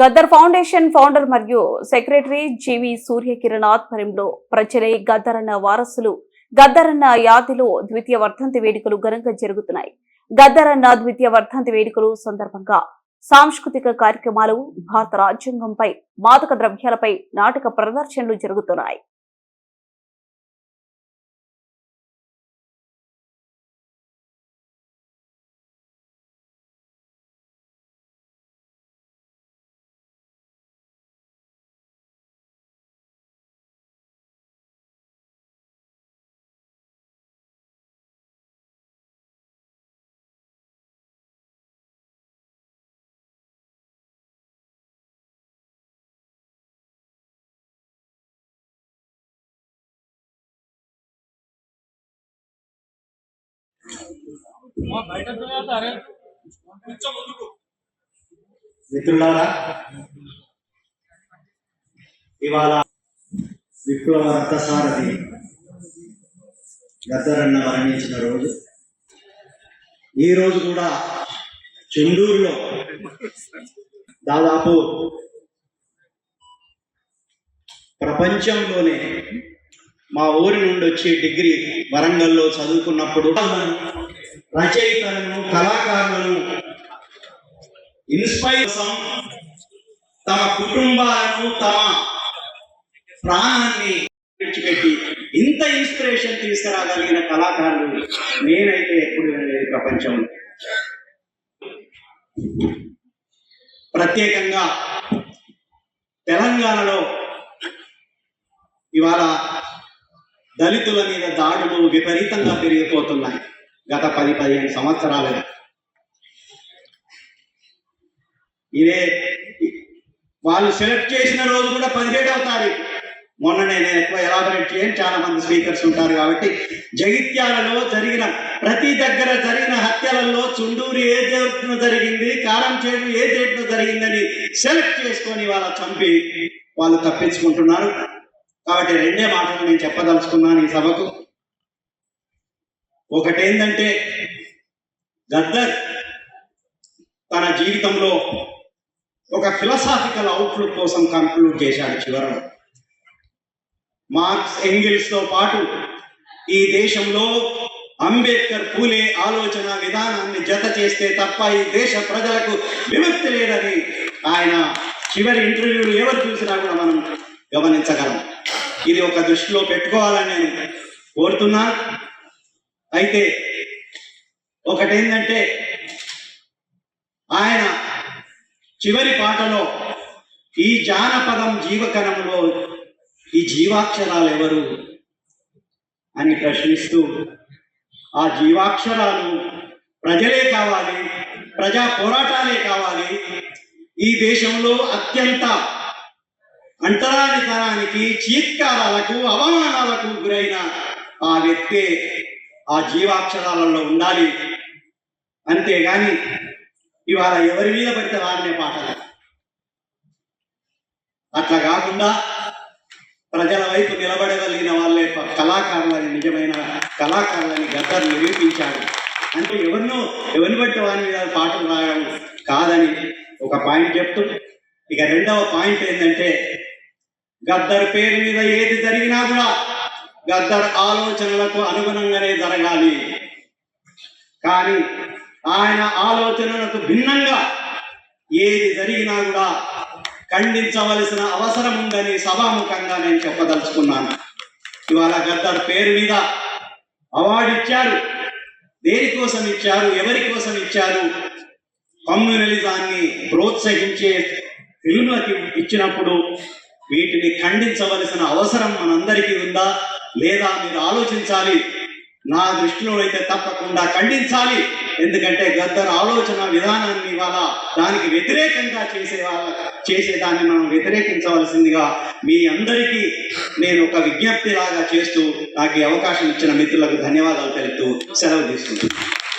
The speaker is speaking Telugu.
గద్దర్ ఫౌండేషన్ ఫౌండర్ మరియు సెక్రటరీ జీవి సూర్యకిరణ్ ఆధ్వర్యంలో ప్రజలే గద్దరన్న వారసులు గద్దరన్న యాదిలో ద్వితీయ వర్ధంతి వేడుకలు ఘనంగా జరుగుతున్నాయి. గద్దరన్న ద్వితీయ వర్ధంతి వేడుకలు సందర్భంగా సాంస్కృతిక కార్యక్రమాలు భారత రాజ్యాంగంపై మాదక ద్రవ్యాలపై నాటక ప్రదర్శనలు జరుగుతున్నాయి. మిత్రులారా ఇవాళ విప్లవ రక్తసారథి గద్దరన్న మరణించిన రోజు. ఈ రోజు కూడా చెండూరులో దాదాపు ప్రపంచంలోనే మా ఊరి నుండి వచ్చి డిగ్రీ వరంగల్లో చదువుకున్నప్పుడు రచయితలను కళాకారులను ఇన్స్పైర్ కోసం తమ కుటుంబాలను తమ ప్రాణాన్ని విడిచిపెట్టి ఇంత ఇన్స్పిరేషన్ తీసుకురాగలిగిన కళాకారులు నేనైతే ఎప్పుడు వినలేదు ప్రపంచం. ప్రత్యేకంగా తెలంగాణలో ఇవాళ దళితుల మీద దాడులు విపరీతంగా పెరిగిపోతున్నాయి గత పది పదిహేను సంవత్సరాలుగా. ఇదే వాళ్ళు సెలెక్ట్ చేసిన రోజు కూడా పదిహేడవ తారీఖు. మొన్ననే నేను ఎక్కువ ఎలాబరేట్ చేయను చాలా మంది స్పీకర్స్ ఉంటారు కాబట్టి జగిత్యాలలో జరిగిన ప్రతి దగ్గర జరిగిన హత్యలలో చుండూరు ఏ డేట్ను జరిగింది కారం చేడు ఏ డేట్ను జరిగిందని సెలెక్ట్ చేసుకొని వాళ్ళ చంపి వాళ్ళు తప్పించుకుంటున్నారు. కాబట్టి రెండే మాటలు నేను చెప్పదలుచుకున్నాను ఈ సభకు. ఒకటేంటంటే గద్దర్ తన జీవితంలో ఒక ఫిలసాఫికల్ అవుట్లుక్ కోసం కంక్లూడ్ చేశాడు చివరలో. మార్క్స్ ఎంగిల్స్తో పాటు ఈ దేశంలో అంబేద్కర్ పూలే ఆలోచన విధానాన్ని జత చేస్తే తప్ప ఈ దేశ ప్రజలకు విముక్తి లేదని ఆయన చివరి ఇంటర్వ్యూలు ఎవరు చూసినా కూడా మనం గమనించగలం. ఇది ఒక దృష్టిలో పెట్టుకోవాలని నేను కోరుతున్నాను అయితే ఒకటేంటంటే ఆయన చివరి పాటలో ఈ జానపదం జీవకణంలో ఈ జీవాక్షరాలు ఎవరు అని ప్రశ్నిస్తూ ఆ జీవాక్షరాలు ప్రజలే కావాలి ప్రజా పోరాటాలే కావాలి. ఈ దేశంలో అత్యంత అంటరానితనానికి చీత్కారాలకు అవమానాలకు గురైన ఆ వ్యక్తే ఆ జీవాక్షరాలలో ఉండాలి. అంతేగాని ఇవాళ ఎవరి మీద పడితే వారినే పాటలు. అట్లా కాకుండా ప్రజల వైపు నిలబడగలిగిన వాళ్ళే కళాకారులని నిజమైన కళాకారులని గత నిరూపించాడు అంటే ఎవరినో ఎవరిని బట్టి వారి మీద పాటలు రాయడం కాదని ఒక పాయింట్ చెప్తూ ఇక రెండవ పాయింట్ ఏంటంటే గద్దర్ పేరు మీద ఏది జరిగినా కూడా గద్దర్ ఆలోచనలకు అనుగుణంగానే జరగాలి. కానీ ఆయన ఆలోచనలకు భిన్నంగా ఏది జరిగినా కూడా ఖండించవలసిన అవసరం ఉందని సభాముఖంగా నేను చెప్పదలుచుకున్నాను. ఇవాళ గద్దర్ పేరు మీద అవార్డు ఇచ్చారు. దేనికోసం ఇచ్చారు? ఎవరి కోసం ఇచ్చారు? కమ్యూనలిజాన్ని ప్రోత్సహించే ఫిల్మ్లకి ఇచ్చినప్పుడు వీటిని ఖండించవలసిన అవసరం మనందరికీ ఉందా? లేదా మీరు ఆలోచించాలి? నా దృష్టిలో అయితే తప్పకుండా ఖండించాలి. ఎందుకంటే గద్దర్ ఆలోచన విధానాన్ని ఇవాళ దానికి వ్యతిరేకంగా చేసే వాళ్ళ చేసేదాన్ని మనం వ్యతిరేకించవలసిందిగా మీ అందరికీ నేను ఒక విజ్ఞప్తి లాగా చేస్తూ నాకు అవకాశం ఇచ్చిన మిత్రులకు ధన్యవాదాలు తెలుపుతూ సెలవు తీసుకుంటున్నాను.